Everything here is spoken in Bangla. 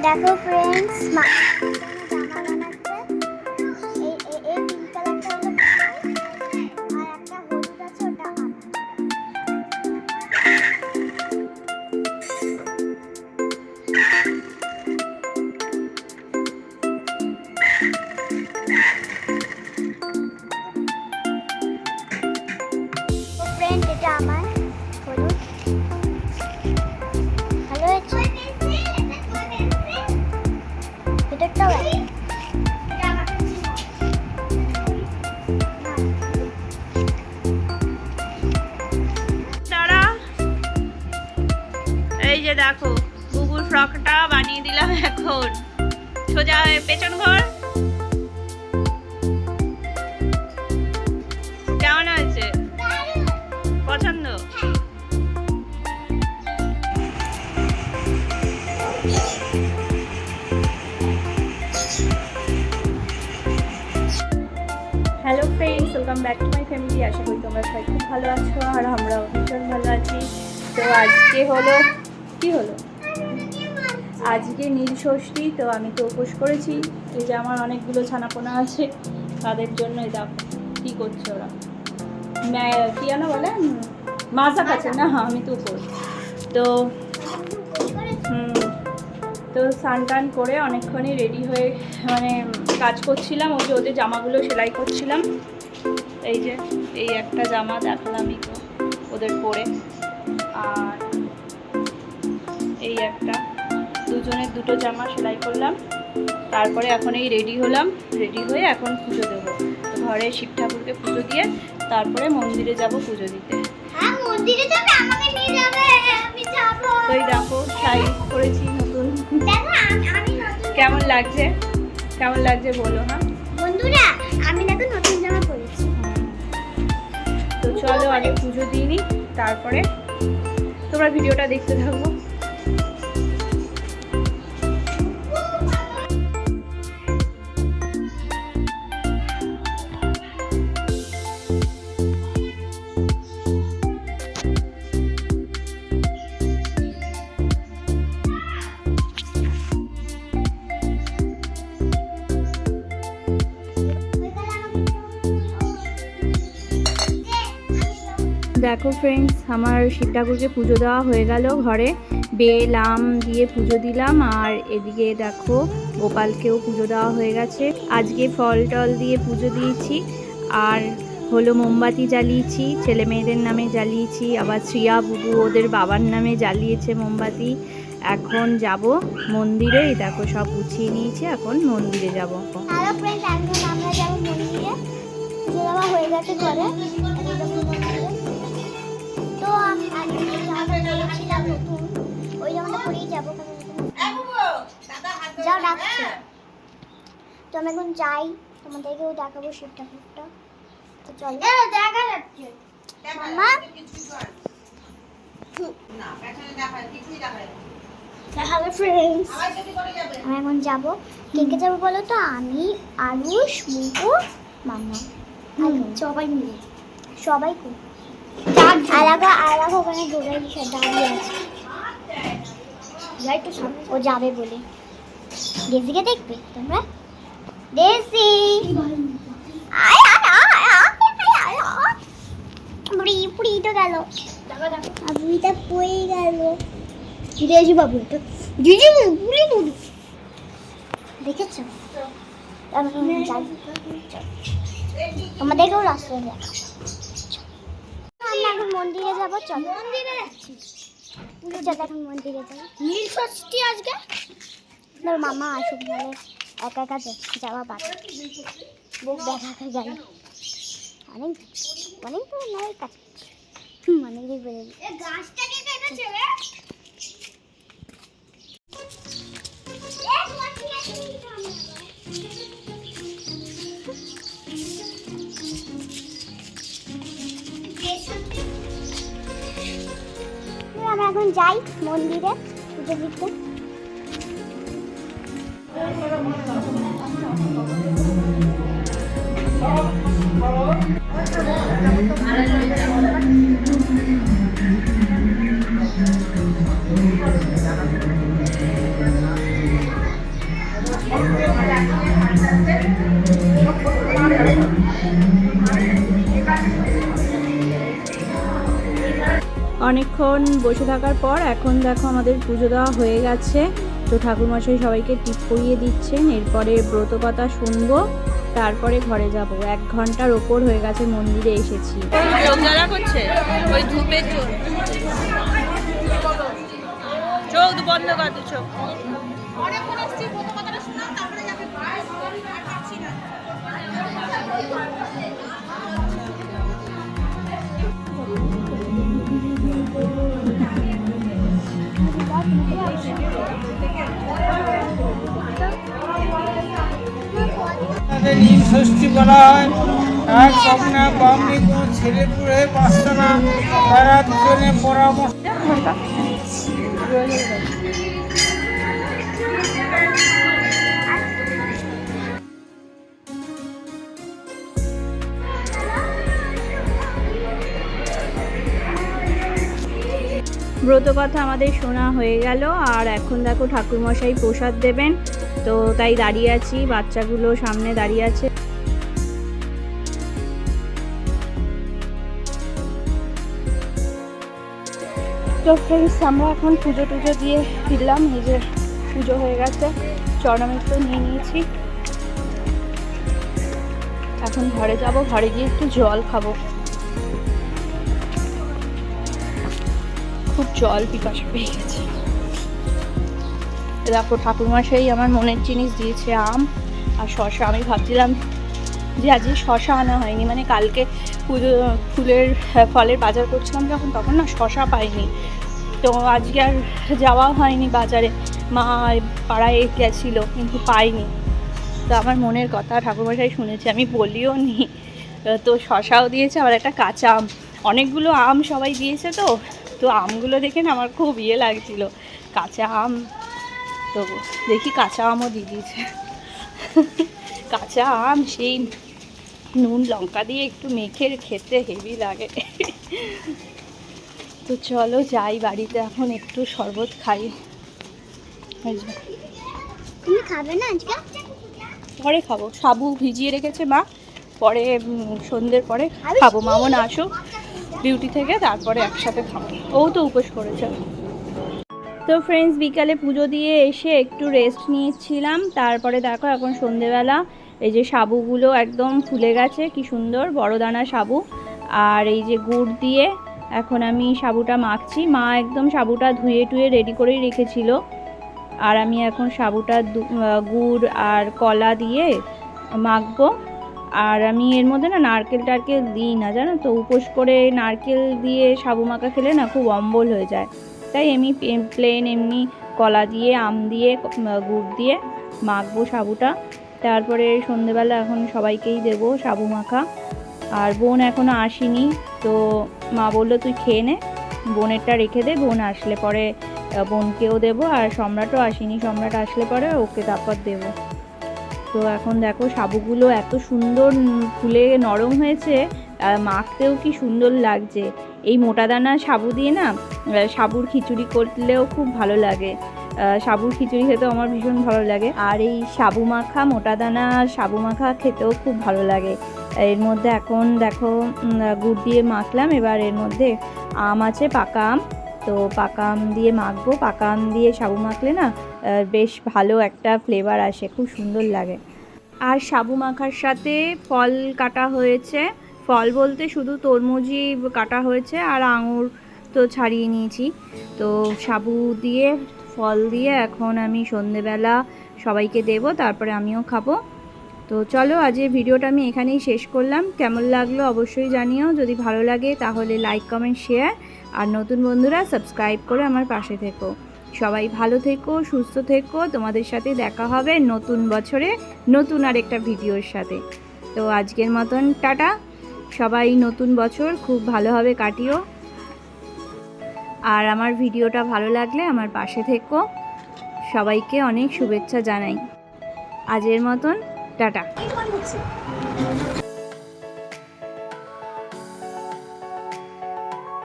দেখো ফ্রেন্ডস মা ফ্রেন্ড এটা আমার এখন সোজা পেছন ঘর। কেমন হয়েছে? পছন্দ? Hello friends welcome back to my family আশা করি তোমরা সবাই খুব ভালো আছো আর আমরাও ভীষণ ভালো আছি। তো আজকে হলো কি হলো? আজকে নীল ষষ্ঠী, তো আমি তো উপোস করেছি। এই যে আমার অনেকগুলো ছানাপোনা আছে, তাদের জন্য দেখো কী করছে ওরা? কি যেন বলে? মাজা খাচ্ছে। না হ্যাঁ আমি তো উপোস। তো তো স্নান টান করে অনেকক্ষণই রেডি হয়ে মানে কাজ করছিলাম। ওই যে ওদের জামাগুলো সেলাই করছিলাম। এই যে, এই একটা জামা দেখালামই তো ওদের পরে। আর এই একটা দুজনের দুটো জামা সেলাই করলাম। তারপরে এখন এই রেডি হলাম। রেডি হয়ে এখন পুজো দেবো। ঘরে শিব ঠাকুরকে পুজো দিয়ে তারপরে মন্দিরে যাব পুজো দিতে। হ্যাঁ তো এই দেখো শাড়ি পরেছি নতুন। কেমন লাগছে? কেমন লাগছে বলো হ্যাঁ? বন্ধুরা আমি দেখো নতুন জামা পরেছি। তো চলো আগে পুজো দিয়ে নিই তারপরে তোমরা ভিডিওটা দেখতে থাকব দেখো ফ্রেন্ডস আমার শিব ঠাকুরকে পুজো দেওয়া হয়ে গেল ঘরে। বেল আম দিয়ে পুজো দিলাম, আর এদিকে দেখো গোপালকেও পুজো দেওয়া হয়ে গেছে। আজকে ফল টল দিয়ে পুজো দিয়েছি, আর হলো মোমবাতি জ্বালিয়েছি, ছেলে মেয়েদের নামে জ্বালিয়েছি, আবার শ্রিয়া বুবু ওদের বাবার নামে জ্বালিয়েছে মোমবাতি। এখন যাব মন্দিরে দেখো সব গুছিয়ে নিয়েছি, এখন মন্দিরে যাব। হয়ে গেছে ঘরে। যাও ডাকছে। তো আমি এখন যাই তোমাদেরকেও দেখাবো শিব ঠাকুরটা তো চলো। দেখা যাচ্ছে। মামা হ্যালো ফ্রেন্ডস আমি এখন যাব। কে কে যাব বলো তো? আমি আরুষ মুকু মামা সবাই মিলে। সবাই কো আলাদা আলাদা ওখানে দৌড়াই দাঁড়িয়ে আছে। ও যাবে বলে। ডেজিকে দেখবে তোমরা? আয় পুরি তো গেল। আবুইটা পড়ে গেল। ডেজি বাবু তো দিদি পুরি পুরি দেখেছ? আমি যাই। তোমাদেরকেও রাস্তায় আমরা এখন মন্দিরে যাব চলো। মন্দিরে যাচ্ছি। চলো এখন মন্দিরে যাব। নীল ষষ্ঠী আজকে? তোর মামা আসুক একা একা যাওয়া বাদ। বুক দেখা গেল অনেক অনেক তো নয় কাছে হুম অনেক দিক বেড়ে গাছটা কে কেটেছে রে? এখন যাই মন্দিরে পুজো দিতে। অনেকক্ষণ বসে থাকার পর এখন দেখো আমাদের পুজো দেওয়া হয়ে গেছে। তো ঠাকুরমশাই সবাইকে টিপ পরিয়ে দিচ্ছেন, এরপরে ব্রত কথা শুনব, তারপরে ঘরে যাব। এক ঘণ্টার ওপর হয়ে গেছে মন্দিরে এসেছি। বন্ধ কর ষষ্ঠী বলা হয় এক কন্যা বামনি কোনো ছেলে পুড়ে বাঁচত না। তারা দুজনে পরামর্শ ব্রত কথা আমাদের শোনা হয়ে গেল। আর এখন দেখো ঠাকুরমশাই প্রসাদ দেবেন। তো তাই দাঁড়িয়ে আছি, বাচ্চাগুলো সামনে দাঁড়িয়ে আছে। তো ফ্রেন্ডস আমরা এখন পুজো টুজো দিয়ে ফিরলাম যে পুজো হয়ে গেছে চরণামিত্র নিয়ে নিয়েছি। এখন ঘরে যাব, ঘরে গিয়ে একটু জল খাব। খুব জল পিপাসা পেয়ে গেছে। দেখো ঠাকুরমশাই আমার মনের জিনিস দিয়েছে আম আর শশা আমি ভাবছিলাম যে আজকে শশা আনা হয়নি। মানে কালকে পুজো ফুলের হ্যাঁ, ফলের বাজার করছিলাম যখন তখন না শশা পাইনি। তো আজকে আর যাওয়া হয়নি বাজারে। মা পাড়ায় গেছিল কিন্তু পাইনি। তো আমার মনের কথা ঠাকুরমশাই শুনেছে আমি বলিও নি। তো শশাও দিয়েছে আবার একটা কাঁচা আম। অনেকগুলো আম সবাই দিয়েছে তো তো আমগুলো দেখে না আমার খুব ইয়ে লাগছিল। কাঁচা আম তো দেখি কাঁচা আমও দিয়ে দিয়েছে। কাঁচা আম সেই নুন লঙ্কা দিয়ে একটু মেখে খেতে হেভি লাগে। তো চলো যাই বাড়িতে এখন একটু শরবত খাই। তুমি খাবে না আজকে? পরে খাব। সাবু ভিজিয়ে রেখেছে মা। পরে সন্ধ্যের পরে খাব। মামন আসুক ডিউটি থেকে তারপরে একসাথে খাব। ও তো উপোস করেছে। তো ফ্রেন্ডস বিকালে পুজো দিয়ে এসে একটু রেস্ট নিয়েছিলাম। তারপরে দেখো এখন সন্ধেবেলা, এই যে সাবুগুলো একদম ফুলে গেছে, কি সুন্দর বড় দানা সাবু। আর এই যে গুড় দিয়ে এখন আমি সাবুটা মাখছি। মা একদম সাবুটা ধুয়ে টুয়ে রেডি করেই রেখেছিল। আর আমি এখন সাবুটা গুড় আর কলা দিয়ে মাখবো। আর আমি এর মধ্যে না নারকেল টারকেল দিই না, জানো তো? উপোস করে নারকেল দিয়ে সাবু মাখা খেলে না খুব অম্বল হয়ে যায়। তাই এমনি প্লেন এমনি কলা দিয়ে, আম দিয়ে, গুড় দিয়ে মাখবো সাবুটা। তারপরে সন্ধেবেলা এখন সবাইকেই দেবো সাবু মাখা। আর বোন এখনও আসেনি, তো মা বলল, তুই খেয়ে নে, বোনেরটা রেখে দে, বোন আসলে পরে বোনকেও দেবো, আর সম্রাটও আসেনি, সম্রাট আসলে পরে ওকে তারপর দেবো। তো এখন দেখো সাবুগুলো এত সুন্দর, ফুলে নরম হয়েছে মাখতেও কি সুন্দর লাগছে। এই মোটা দানা সাবু দিয়ে না সাবুর খিচুড়ি করলেও খুব ভালো লাগে। সাবুর খিচুড়ি খেতেও আমার ভীষণ ভালো লাগে। আর এই সাবু মাখা, মোটা দানা সাবু মাখা খেতেও খুব ভালো লাগে। এর মধ্যে এখন দেখো গুড় দিয়ে মাখলাম। এবার এর মধ্যে আম আছে, পাকা আম। তো পাকা আম দিয়ে মাখবো। পাকা আম দিয়ে সাবু মাখলে না বেশ ভালো একটা ফ্লেভার আসে। খুব সুন্দর লাগে। আর সাবু মাখার সাথে ফল কাটা হয়েছে। ফল বলতে শুধু তরমুজই কাটা হয়েছে আর আঙুর তো ছাড়িয়ে নিয়েছি। তো সাবু দিয়ে, ফল দিয়ে এখন আমি সন্ধেবেলা সবাইকে দেবো, তারপরে আমিও খাব। তো চলো আজকের ভিডিওটা আমি এখানেই শেষ করলাম। কেমন লাগল অবশ্যই জানিও। যদি ভালো লাগে তাহলে লাইক কমেন্ট শেয়ার আর নতুন বন্ধুরা সাবস্ক্রাইব করে আমার পাশে থেকো। সবাই ভালো থেকো, সুস্থ থেকো। তোমাদের সাথে দেখা হবে নতুন বছরে নতুন আর একটা ভিডিওর সাথে। তো আজকের মতন, টাটা। সবাই নতুন বছর খুব ভালোভাবে কাটিও। আর আমার ভিডিওটা ভালো লাগলে আমার পাশে থেকো। সবাইকে অনেক শুভেচ্ছা জানাই। আজের মতন, টাটা।